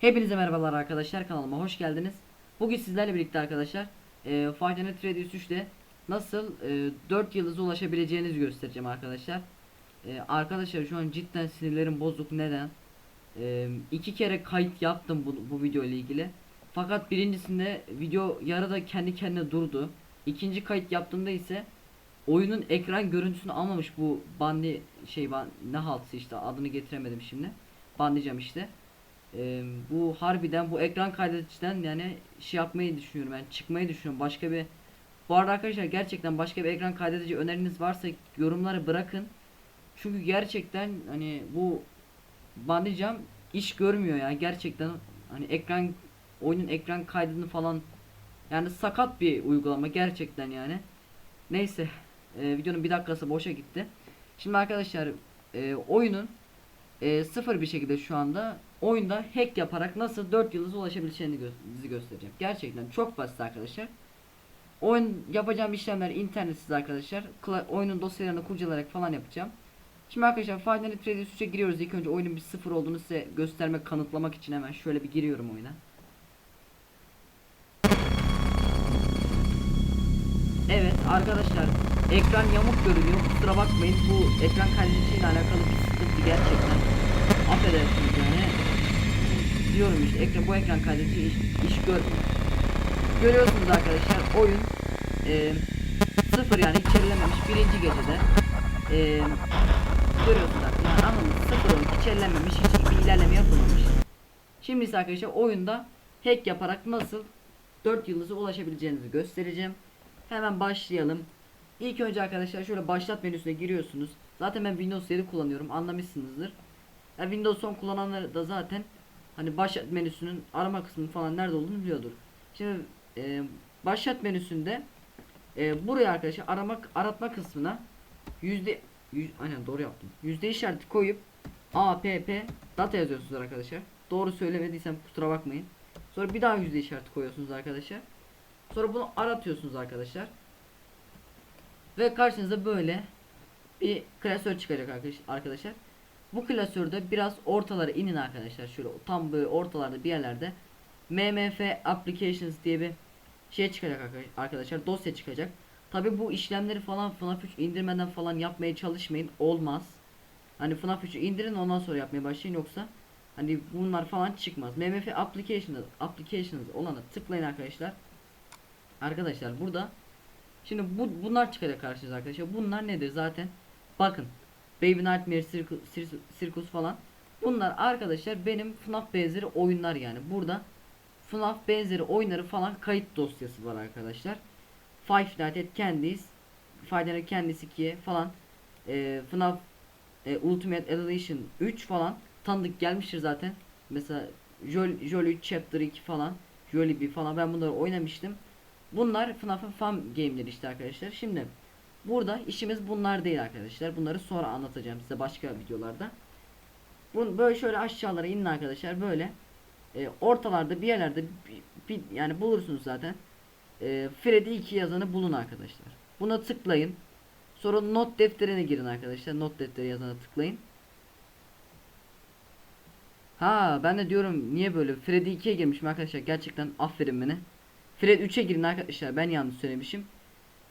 Hepinize merhabalar arkadaşlar kanalıma hoş geldiniz. Bugün sizlerle birlikte arkadaşlar e, at Freddy's 3'te nasıl e, 4 yıldıza ulaşabileceğinizi göstereceğim arkadaşlar. E, arkadaşlar şu an cidden sinirlerim bozuk neden? E, iki kere kayıt yaptım bu, bu video ile ilgili. Fakat birincisinde video yarıda kendi kendine durdu. İkinci kayıt yaptığımda ise oyunun ekran görüntüsünü almamış bu bandi şey ban, ne haltsı işte adını getiremedim şimdi. Bandicam işte. Ee, bu harbiden bu ekran kaydediciden yani şey yapmayı düşünüyorum ben çıkmayı düşünüyorum. Başka bir bu arada arkadaşlar gerçekten başka bir ekran kaydedici öneriniz varsa yorumlara bırakın. Çünkü gerçekten hani bu bandicam iş görmüyor ya. Gerçekten hani ekran oyunun ekran kaydını falan yani sakat bir uygulama gerçekten yani. Neyse e, videonun bir dakikası boşa gitti. Şimdi arkadaşlar e, oyunun e, sıfır bir şekilde şu anda oyunda hack yaparak nasıl 4 yıldıza ulaşabileceğini gö sizi göstereceğim. Gerçekten çok basit arkadaşlar. Oyun yapacağım işlemler internetsiz arkadaşlar. Kla oyunun dosyalarını kurcalayarak falan yapacağım. Şimdi arkadaşlar at Freddy's 3'e giriyoruz. İlk önce oyunun bir sıfır olduğunu size göstermek, kanıtlamak için hemen şöyle bir giriyorum oyuna. Evet arkadaşlar ekran yamuk görünüyor. Kusura bakmayın bu ekran kaydediciyle alakalı bir sıkıntı gerçekten. Affedersiniz yani. Diyorum işte ekran bu ekran kaydedici iş, iş görmüyor. Görüyorsunuz arkadaşlar oyun e, sıfır yani içerilememiş birinci gecede. E, görüyorsunuz yani anladınız sıfır olup içerilememiş hiçbir ilerleme yapılmamış. Şimdi ise arkadaşlar oyunda hack yaparak nasıl 4 yıldıza ulaşabileceğinizi göstereceğim. Hemen başlayalım. İlk önce arkadaşlar şöyle başlat menüsüne giriyorsunuz. Zaten ben Windows 7 kullanıyorum anlamışsınızdır. Ya Windows 10 kullananlar da zaten hani başlat menüsünün arama kısmının falan nerede olduğunu biliyordur. Şimdi e, başlat menüsünde e, buraya arkadaşlar aramak aratma kısmına yüzde yüz, aynen doğru yaptım. Yüzde işareti koyup app data yazıyorsunuz arkadaşlar. Doğru söylemediysem kusura bakmayın. Sonra bir daha yüzde işareti koyuyorsunuz arkadaşlar. Sonra bunu aratıyorsunuz arkadaşlar. Ve karşınıza böyle bir klasör çıkacak arkadaş- arkadaşlar. Bu klasörde biraz ortalara inin arkadaşlar. Şöyle tam böyle ortalarda bir yerlerde mmf applications diye bir şey çıkacak arka- arkadaşlar. Dosya çıkacak. Tabi bu işlemleri falan FNAF 3 indirmeden falan yapmaya çalışmayın. Olmaz. Hani FNAF 3'ü indirin ondan sonra yapmaya başlayın yoksa hani bunlar falan çıkmaz. mmf applications applications olana tıklayın arkadaşlar. Arkadaşlar burada şimdi bu bunlar çıkacak karşınıza arkadaşlar. Bunlar nedir zaten? Bakın. Baby Nightmare Circus, Circus- falan. Bunlar arkadaşlar benim FNAF benzeri oyunlar yani. Burada FNAF benzeri oyunları falan kayıt dosyası var arkadaşlar. Five Nights at Candy's, Five Nights at Candy's 2 falan. E, FNAF e, Ultimate Edition 3 falan tanıdık gelmiştir zaten. Mesela Jol Jolly 3 Chapter 2 falan. Jollibee falan ben bunları oynamıştım. Bunlar FNAF'ın fan game'leri işte arkadaşlar. Şimdi burada işimiz bunlar değil arkadaşlar. Bunları sonra anlatacağım size başka videolarda. Bunu böyle şöyle aşağılara inin arkadaşlar böyle. E, ortalarda bir yerlerde bir, bir- yani bulursunuz zaten. E, Freddy 2 yazanı bulun arkadaşlar. Buna tıklayın. Sonra not defterine girin arkadaşlar. Not defteri yazana tıklayın. Ha ben de diyorum niye böyle Freddy 2'ye girmişim arkadaşlar. Gerçekten aferin beni. Fred 3'e girin arkadaşlar. Ben yanlış söylemişim.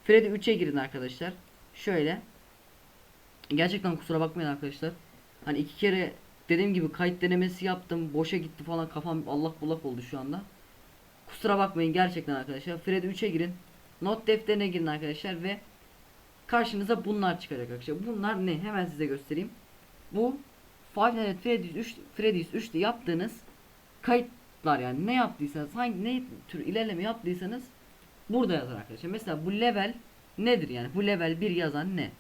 Freddy 3'e girin arkadaşlar. Şöyle. Gerçekten kusura bakmayın arkadaşlar. Hani iki kere dediğim gibi kayıt denemesi yaptım. Boşa gitti falan kafam Allah bullak oldu şu anda. Kusura bakmayın gerçekten arkadaşlar. Freddy 3'e girin. Not defterine girin arkadaşlar ve karşınıza bunlar çıkacak arkadaşlar. Bunlar ne? Hemen size göstereyim. Bu Five Nights at Freddy's 3 Freddy's 3'te yaptığınız kayıtlar yani ne yaptıysanız hangi ne tür ilerleme yaptıysanız burada yazar arkadaşlar. Mesela bu level nedir yani? Bu level 1 yazan ne?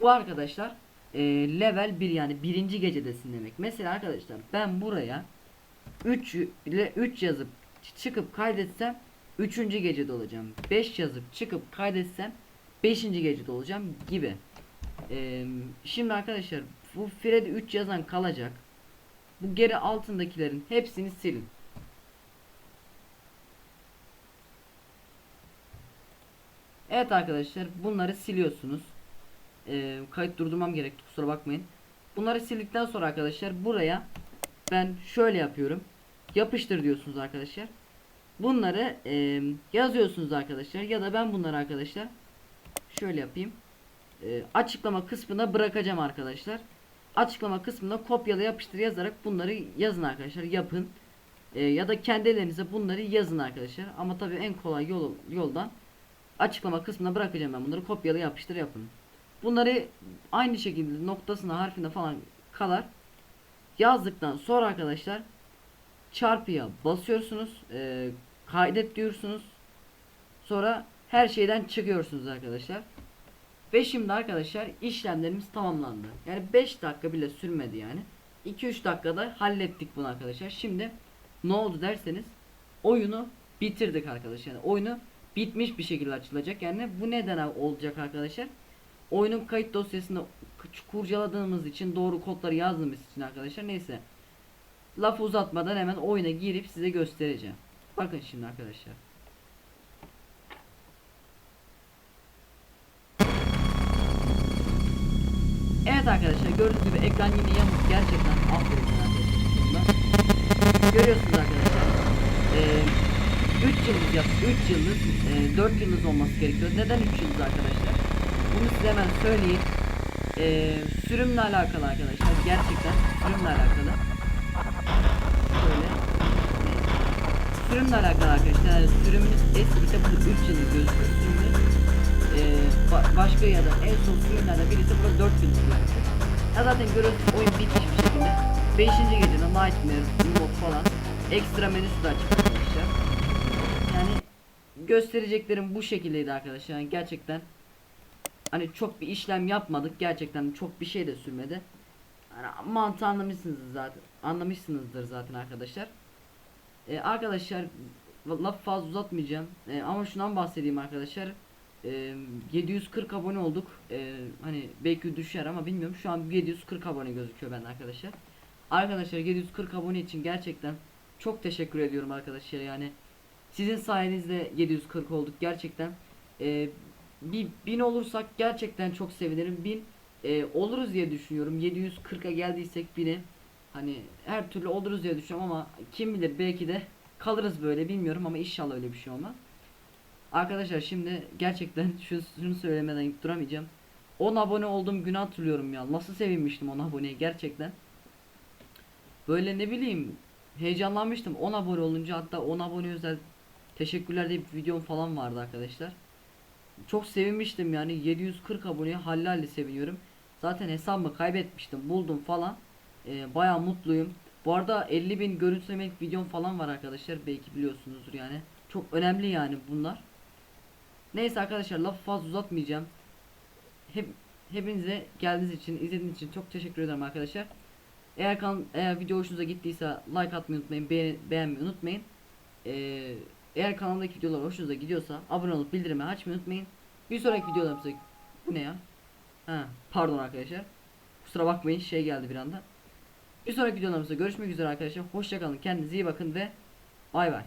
Bu arkadaşlar e, level 1 yani birinci gecedesin demek. Mesela arkadaşlar ben buraya 3 ile 3 yazıp çıkıp kaydetsem 3. gecede olacağım. 5 yazıp çıkıp kaydetsem 5. gecede olacağım gibi. E, şimdi arkadaşlar bu Freddy 3 yazan kalacak. Bu geri altındakilerin hepsini silin. Evet arkadaşlar bunları siliyorsunuz. Ee, kayıt durdurmam gerekti kusura bakmayın. Bunları sildikten sonra arkadaşlar buraya ben şöyle yapıyorum. yapıştır diyorsunuz arkadaşlar. Bunları e, yazıyorsunuz arkadaşlar ya da ben bunları arkadaşlar şöyle yapayım. E, açıklama kısmına bırakacağım arkadaşlar. Açıklama kısmına kopyala yapıştır yazarak bunları yazın arkadaşlar yapın. E, ya da kendi ellerinize bunları yazın arkadaşlar. Ama tabii en kolay yol, yoldan açıklama kısmına bırakacağım ben bunları kopyala yapıştır yapın. Bunları aynı şekilde noktasına harfine falan kalar. Yazdıktan sonra arkadaşlar çarpıya basıyorsunuz. E, kaydet diyorsunuz. Sonra her şeyden çıkıyorsunuz arkadaşlar. Ve şimdi arkadaşlar işlemlerimiz tamamlandı. Yani 5 dakika bile sürmedi yani. 2-3 dakikada hallettik bunu arkadaşlar. Şimdi ne oldu derseniz oyunu bitirdik arkadaşlar. Yani oyunu bitmiş bir şekilde açılacak. Yani bu neden olacak arkadaşlar? Oyunun kayıt dosyasında kurcaladığımız için doğru kodları yazdığımız için arkadaşlar neyse. Lafı uzatmadan hemen oyuna girip size göstereceğim. Bakın şimdi arkadaşlar. Evet arkadaşlar gördüğünüz gibi ekran yine yamuk gerçekten aferin arkadaşlar. Görüyorsunuz arkadaşlar. Ee, 3 yıldız yap 3 yıldız e, 4 yıldız olması gerekiyor. Neden 3 yıldız arkadaşlar? Bunu size hemen söyleyeyim. Ee, sürümle alakalı arkadaşlar. Gerçekten sürümle alakalı. Şöyle. Sürümle alakalı arkadaşlar. Yani sürümünüz eskiyse burada 3 yıldız gözüküyor. Sürümünüz e, ba- başka ya da en son sürümlerden birisi burada 4 yıldız gözüküyor. Ya zaten görüyorsunuz oyun bitmiş bir şekilde. 5. gecede Nightmare, Remote falan ekstra menüsü de açık arkadaşlar. Göstereceklerim bu şekildeydi arkadaşlar. Yani gerçekten hani çok bir işlem yapmadık. Gerçekten çok bir şey de sürmedi. Yani mantığı anlamışsınız zaten. Anlamışsınızdır zaten arkadaşlar. Ee, arkadaşlar laf fazla uzatmayacağım. Ee, ama şundan bahsedeyim arkadaşlar. Ee, 740 abone olduk. Ee, hani belki düşer ama bilmiyorum. Şu an 740 abone gözüküyor bende arkadaşlar. Arkadaşlar 740 abone için gerçekten çok teşekkür ediyorum arkadaşlar. Yani sizin sayenizde 740 olduk gerçekten. Ee, bir bin olursak gerçekten çok sevinirim. Bin e, oluruz diye düşünüyorum. 740'a geldiysek bini hani her türlü oluruz diye düşünüyorum ama kim bilir belki de kalırız böyle bilmiyorum ama inşallah öyle bir şey olmaz. Arkadaşlar şimdi gerçekten şu şunu söylemeden duramayacağım. 10 abone olduğum günü hatırlıyorum ya. Nasıl sevinmiştim 10 aboneye gerçekten. Böyle ne bileyim heyecanlanmıştım 10 abone olunca hatta 10 abone özel teşekkürler diye bir videom falan vardı arkadaşlar. Çok sevinmiştim yani 740 aboneye halli halli seviniyorum. Zaten hesabımı kaybetmiştim buldum falan. Ee, Baya mutluyum. Bu arada 50 bin görüntülemelik videom falan var arkadaşlar belki biliyorsunuzdur yani. Çok önemli yani bunlar. Neyse arkadaşlar lafı fazla uzatmayacağım. Hep hepinize geldiğiniz için, izlediğiniz için çok teşekkür ederim arkadaşlar. Eğer kan eğer video hoşunuza gittiyse like atmayı unutmayın, beğen beğenmeyi unutmayın. Ee, eğer kanaldaki videolar hoşunuza gidiyorsa abone olup bildirimi açmayı unutmayın. Bir sonraki videolarımızda bu ne ya? Ha, pardon arkadaşlar. Kusura bakmayın şey geldi bir anda. Bir sonraki videolarımızda görüşmek üzere arkadaşlar. Hoşçakalın. Kendinize iyi bakın ve bay bay.